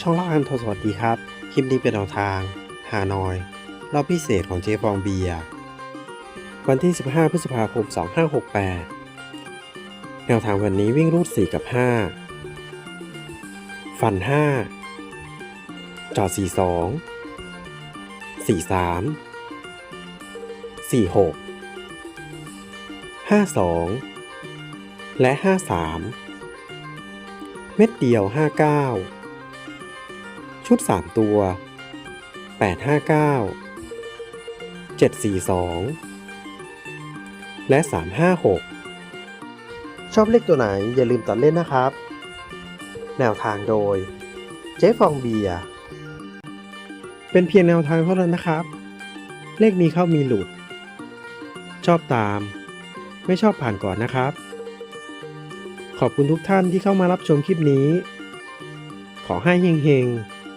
ช่องเล่าอันโทรสวัสดีครับ คลิปนี้เป็นแนวทางฮานอย รอบพิเศษของเจฟองเบียร์ วันที่ 15 พฤษภาคม 2568 แนวทางวันนี้วิ่งรูด 4 กับ 5 ฟัน 5 จอด 42 43 46 52 และ 53 เม็ดเดียว 59 ชุด 3 ตัว 859 742 และ 356 ชอบเลขตัวไหนอย่าลืมตัดเล่นนะครับ แนวทางโดย เจ๊ฟองเบียร์เป็นเพียงแนวทางเท่านั้นนะครับ เลขมีเข้ามีหลุด ชอบตาม ไม่ชอบผ่านก่อนนะครับ ขอบคุณทุกท่านที่เข้ามารับชมคลิปนี้ ขอให้เฮงๆ